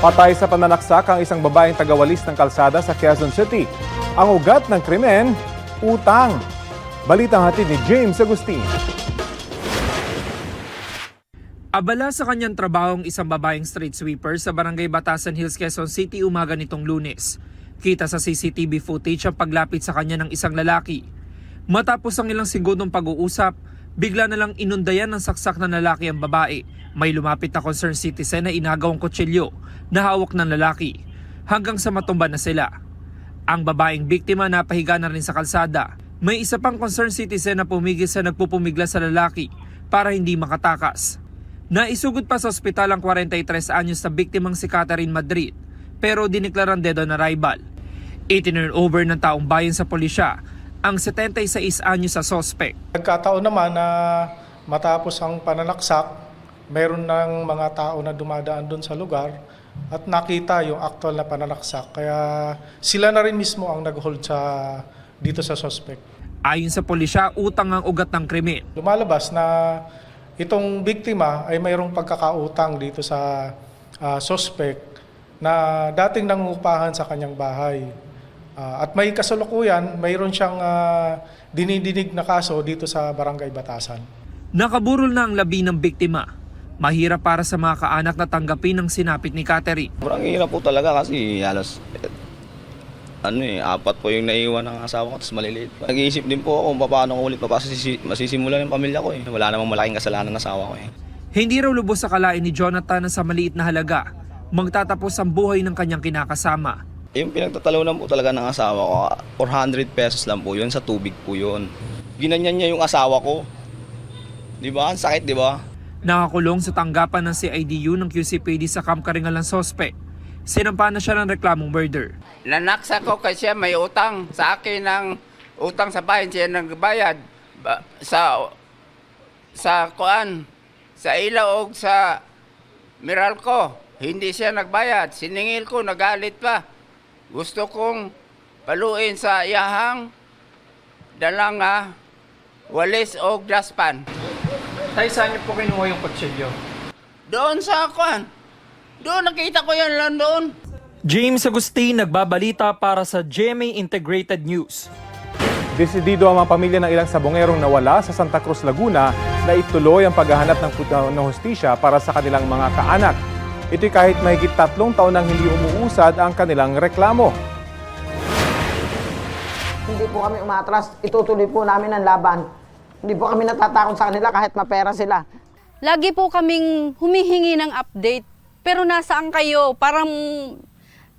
Patay sa pananaksak ang isang babaeng tagawalis ng kalsada sa Quezon City. Ang ugat ng krimen, utang. Balitang hatid ni James Agustin. Abala sa kanyang trabaho ang isang babaeng street sweeper sa Barangay Batasan Hills, Quezon City umaga nitong lunes. Kita sa CCTV footage ang paglapit sa kanya ng isang lalaki. Matapos ang ilang segundong pag-uusap, bigla na lang inundayan ng saksak na lalaki ang babae. May lumapit na concerned citizen na inagaw ang kutsilyo na hawak ng lalaki hanggang sa matumba na sila. Ang babaeng biktima napahiga na rin sa kalsada. May isa pang concerned citizen na pumigil sa nagpupumigla sa lalaki para hindi makatakas. Naisugod pa sa ospital ang 43 anyos na biktimang si Catherine Madrid pero diniklarang dead on arrival. Itinurn over ng taong bayan sa pulisya ang 76 anyos sa sospek. Nagkataon naman na matapos ang pananaksak, mayroon ng mga tao na dumadaan doon sa lugar at nakita yung actual na pananaksak. Kaya sila na rin mismo ang nag-hold sa, dito sa suspect. Ayon sa pulisya, utang ang ugat ng krimen. Lumalabas na itong biktima ay mayroong pagkakautang dito sa ah, suspect na dating nangungupahan sa kanyang bahay. Ah, at may kasalukuyan, mayroon siyang ah, dinidinig na kaso dito sa Barangay Batasan. Nakaburol na ang labi ng biktima. Mahirap para sa mga kaanak na tanggapin ang sinapit ni Catherine. Sobrang hirap po talaga kasi halos ano eh, apat po yung naiwan ng asawa ko tapos maliliit pa. Nag-iisip din po ako kung paano ko ulit papasisi- masisimulan yung pamilya ko eh. Wala namang malaking kasalanan ng asawa ko eh. Hindi raw lubos sa kalain ni Jonathan na sa maliit na halaga magtatapos ang buhay ng kanyang kinakasama. Yung pinagtatalunan po talaga ng asawa ko, 400 pesos lang po yun, sa tubig po yun. Ginanyan niya yung asawa ko. Di ba? Ang sakit, di ba? Nakakulong sa tanggapan ng CIDU ng QCPD sa Camp Karingalan Sospek. Sinampa na siya ng reklamong murder. Nanaksa ko kasi may utang sa akin ng utang sa bayan siya nagbayad Ba- sa sa kuan sa ilaw og sa Meralco hindi siya nagbayad siningil ko nagalit pa gusto kong paluin sa iyahang dalanga walis og daspan Tay, saan niyo po kinuha yung kutsilyo? doon sa kuan doon nakita ko yan lang doon James Agustin nagbabalita para sa GMA Integrated News. Desidido ang mga pamilya ng ilang sabongerong nawala sa Santa Cruz, Laguna na ituloy ang paghahanap ng, ng hustisya para sa kanilang mga kaanak. Ito'y kahit mahigit tatlong taon nang hindi umuusad ang kanilang reklamo. Hindi po kami umatras. Itutuloy po namin ang laban. Hindi po kami natatakot sa kanila kahit mapera sila. Lagi po kaming humihingi ng update. Pero nasaan kayo? Parang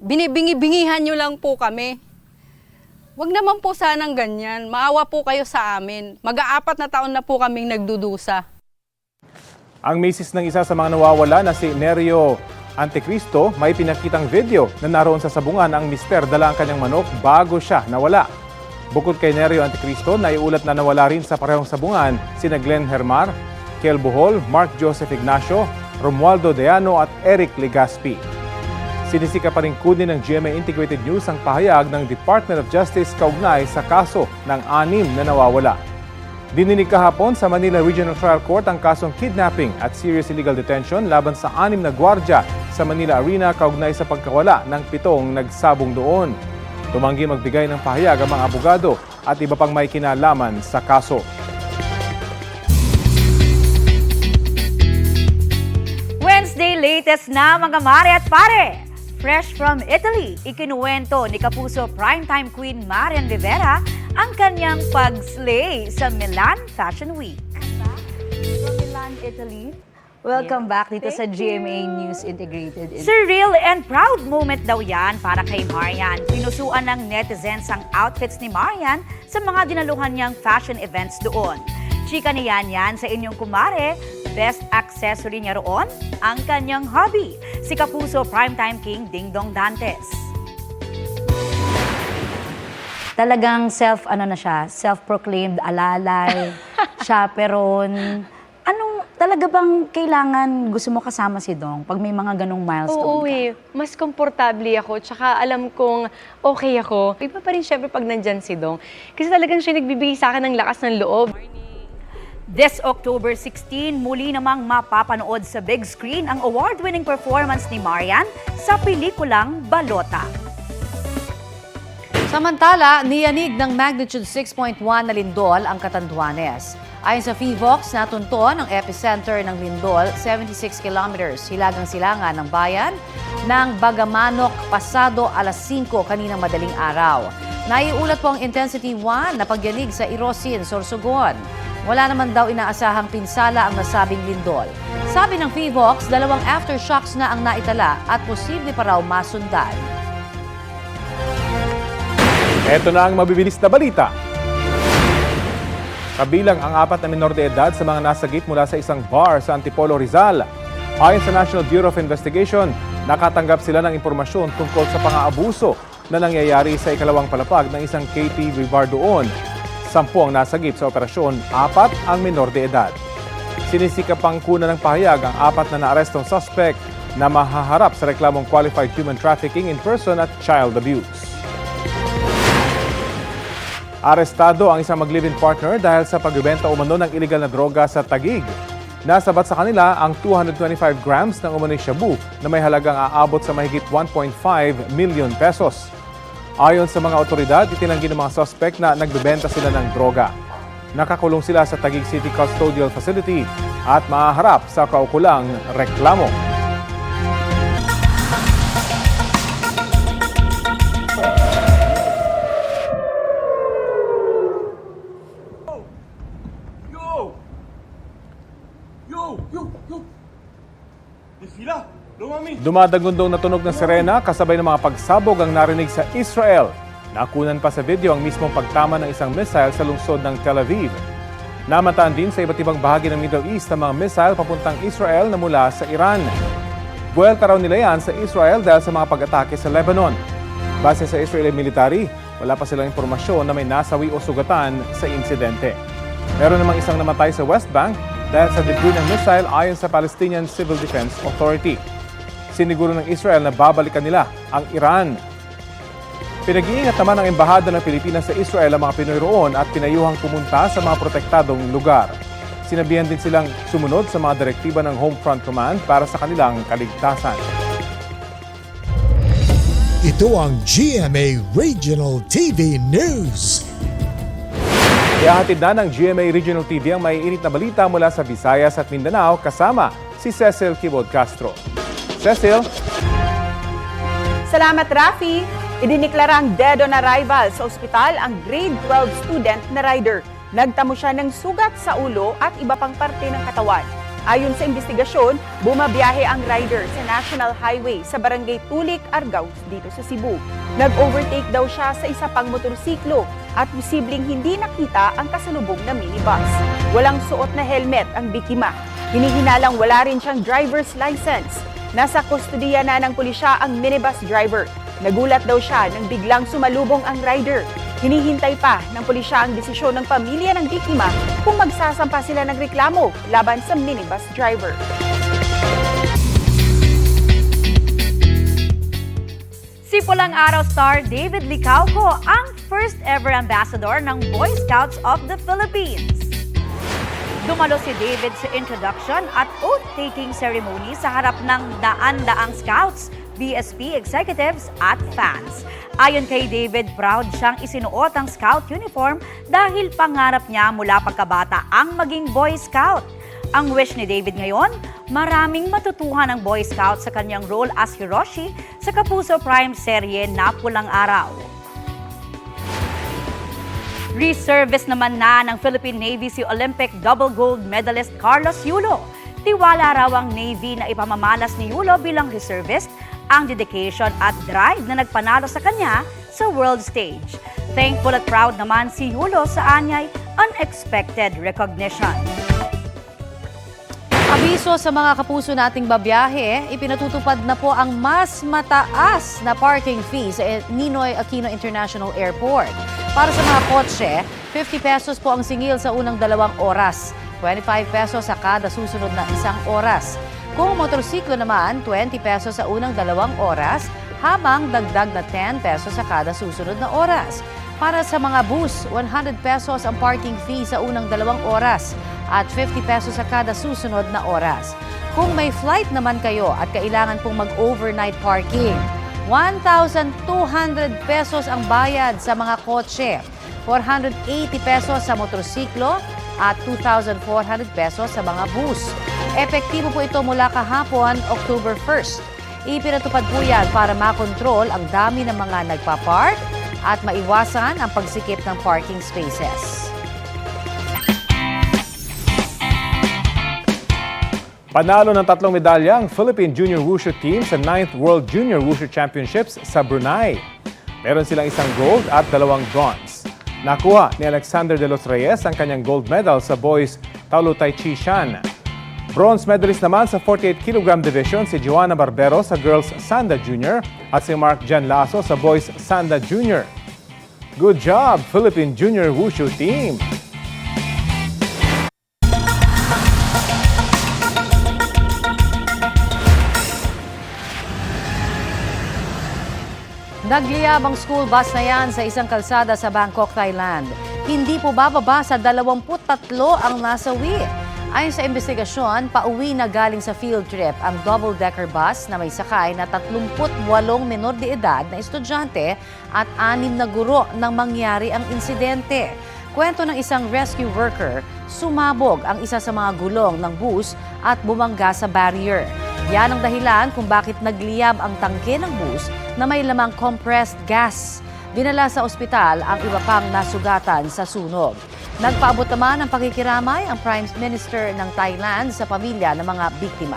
binibingi-bingihan nyo lang po kami. Huwag naman po sanang ganyan. Maawa po kayo sa amin. Mag-aapat na taon na po kaming nagdudusa. Ang misis ng isa sa mga nawawala na si Nerio Anticristo may pinakitang video na naroon sa sabungan ang mister dala ang kanyang manok bago siya nawala. Bukod kay Nerio Anticristo, naiulat na nawala rin sa parehong sabungan sina Glenn Hermar, Kel Bohol, Mark Joseph Ignacio, Romualdo Deano at Eric Legaspi. Sinisika pa rin kunin ng GMA Integrated News ang pahayag ng Department of Justice kaugnay sa kaso ng anim na nawawala. Dininig kahapon sa Manila Regional Trial Court ang kasong kidnapping at serious illegal detention laban sa anim na gwardya sa Manila Arena kaugnay sa pagkawala ng pitong nagsabong doon. Tumanggi magbigay ng pahayag ang mga abogado at iba pang may kinalaman sa kaso. Wednesday latest na mga mare at pare. Fresh from Italy, ikinuwento ni Kapuso primetime queen Marian Rivera ang kanyang pag-slay sa Milan Fashion Week. From Milan, Italy, welcome back dito sa GMA News Integrated. Surreal and proud moment daw yan para kay Marian. Pinusuan ng netizens ang outfits ni Marian sa mga dinaluhan niyang fashion events doon. Chika ni Yan Yan sa inyong kumare, best accessory niya roon, ang kanyang hobby, si Kapuso Primetime King Ding Dong Dantes. Talagang self, ano na siya, self-proclaimed alalay, chaperon. Anong, talaga bang kailangan gusto mo kasama si Dong pag may mga ganong milestone Oo ka? eh. Mas komportable ako. Tsaka alam kong okay ako. Iba pa rin syempre pag nandyan si Dong. Kasi talagang siya nagbibigay sa akin ng lakas ng loob. This October 16, muli namang mapapanood sa big screen ang award-winning performance ni Marian sa pelikulang Balota. Samantala, niyanig ng magnitude 6.1 na lindol ang Catanduanes. Ayon sa FIVOX, natunton ang epicenter ng lindol 76 kilometers hilagang silangan ng bayan ng Bagamanok pasado alas 5 kaninang madaling araw. Naiulat po ang intensity 1 na pagyanig sa Irosin, Sorsogon. Wala naman daw inaasahang pinsala ang nasabing lindol. Sabi ng FIVOX, dalawang aftershocks na ang naitala at posible pa raw masundan. Ito na ang mabibilis na balita. Kabilang ang apat na minor de edad sa mga nasagip mula sa isang bar sa Antipolo, Rizal. Ayon sa National Bureau of Investigation, nakatanggap sila ng impormasyon tungkol sa pang-aabuso na nangyayari sa ikalawang palapag ng isang KTV bar doon. Sampu ang nasagip sa operasyon, apat ang minor de edad. Sinisikap pang kuna ng pahayag ang apat na naarestong suspect na mahaharap sa reklamong qualified human trafficking in person at child abuse. Arestado ang isang mag-live-in partner dahil sa pagbebenta umano ng illegal na droga sa Tagig. Nasabat sa kanila ang 225 grams ng umano'y shabu na may halagang aabot sa mahigit 1.5 million pesos. Ayon sa mga otoridad, itinanggi ng mga suspect na nagbebenta sila ng droga. Nakakulong sila sa Tagig City Custodial Facility at maaharap sa kaukulang reklamo. Dumadagundong na tunog ng sirena kasabay ng mga pagsabog ang narinig sa Israel. Nakunan pa sa video ang mismong pagtama ng isang missile sa lungsod ng Tel Aviv. Namataan din sa iba't ibang bahagi ng Middle East ang mga missile papuntang Israel na mula sa Iran. Buwelta raw nila yan sa Israel dahil sa mga pag-atake sa Lebanon. Base sa Israeli military, wala pa silang impormasyon na may nasawi o sugatan sa insidente. Meron namang isang namatay sa West Bank dahil sa debris ng missile ayon sa Palestinian Civil Defense Authority. Siniguro ng Israel na babalikan nila ang Iran. Pinag-iingat naman ng Embahada ng Pilipinas sa Israel ang mga Pinoy roon at pinayuhang pumunta sa mga protektadong lugar. Sinabihan din silang sumunod sa mga direktiba ng Homefront Command para sa kanilang kaligtasan. Ito ang GMA Regional TV News. Ihahatid na ng GMA Regional TV ang maiinit na balita mula sa Visayas at Mindanao kasama si Cecil Kibod Castro. Cecil, Salamat, Rafi! Idiniklara ang dead on arrival sa ospital ang grade 12 student na rider. Nagtamo siya ng sugat sa ulo at iba pang parte ng katawan. Ayon sa investigasyon, bumabiyahe ang rider sa National Highway sa barangay Tulik, Argao dito sa Cebu. Nag-overtake daw siya sa isa pang motorsiklo at posibleng hindi nakita ang kasalubong na minibus. Walang suot na helmet ang biktima. Hinihinalang wala rin siyang driver's license. Nasa kustodiya na ng pulisya ang minibus driver. Nagulat daw siya nang biglang sumalubong ang rider. Hinihintay pa ng pulisya ang desisyon ng pamilya ng biktima kung magsasampa sila ng reklamo laban sa minibus driver. Si Pulang Araw star David Licauco ang first ever ambassador ng Boy Scouts of the Philippines. Dumalo si David sa introduction at oath-taking ceremony sa harap ng daan-daang scouts, BSP executives at fans. Ayon kay David, proud siyang isinuot ang scout uniform dahil pangarap niya mula pagkabata ang maging Boy Scout. Ang wish ni David ngayon, maraming matutuhan ng Boy Scout sa kanyang role as Hiroshi sa Kapuso Prime serye na Pulang Araw. Reservice naman na ng Philippine Navy si Olympic double gold medalist Carlos Yulo. Tiwala raw ang Navy na ipamamalas ni Yulo bilang reservist ang dedication at drive na nagpanalo sa kanya sa world stage. Thankful at proud naman si Yulo sa anyay unexpected recognition. Abiso sa mga kapuso nating babiyahe, ipinatutupad na po ang mas mataas na parking fee sa Ninoy Aquino International Airport. Para sa mga kotse, 50 pesos po ang singil sa unang dalawang oras, 25 pesos sa kada susunod na isang oras. Kung motorsiklo naman, 20 pesos sa unang dalawang oras, habang dagdag na 10 pesos sa kada susunod na oras. Para sa mga bus, 100 pesos ang parking fee sa unang dalawang oras, at 50 pesos sa kada susunod na oras. Kung may flight naman kayo at kailangan pong mag-overnight parking, 1,200 pesos ang bayad sa mga kotse, 480 pesos sa motorsiklo at 2,400 pesos sa mga bus. Epektibo po ito mula kahapon, October 1st. Ipinatupad po yan para makontrol ang dami ng mga nagpa-park at maiwasan ang pagsikip ng parking spaces. Panalo ng tatlong medalya ang Philippine Junior Wushu team sa 9th World Junior Wushu Championships sa Brunei. Meron silang isang gold at dalawang bronze. Nakuha ni Alexander de los Reyes ang kanyang gold medal sa boys Taulo Tai Chi Shan. Bronze medalist naman sa 48 kg division si Joanna Barbero sa girls Sanda Junior at si Mark Jan Lasso sa boys Sanda Junior. Good job, Philippine Junior Wushu team! Nagliyab ang school bus na yan sa isang kalsada sa Bangkok, Thailand. Hindi po bababa sa 23 ang nasawi. Ayon sa investigasyon, pauwi na galing sa field trip ang double-decker bus na may sakay na 38 menor de edad na estudyante at anim na guro nang mangyari ang insidente. Kwento ng isang rescue worker, sumabog ang isa sa mga gulong ng bus at bumangga sa barrier. Yan ang dahilan kung bakit nagliyab ang tangke ng bus na may lamang compressed gas. Dinala sa ospital ang iba pang nasugatan sa sunog. Nagpaabot naman ng pakikiramay ang Prime Minister ng Thailand sa pamilya ng mga biktima.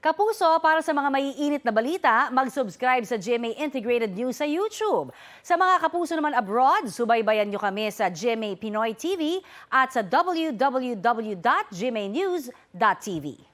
Kapuso, para sa mga maiinit na balita, mag-subscribe sa GMA Integrated News sa YouTube. Sa mga kapuso naman abroad, subaybayan nyo kami sa GMA Pinoy TV at sa www.gmanews.tv.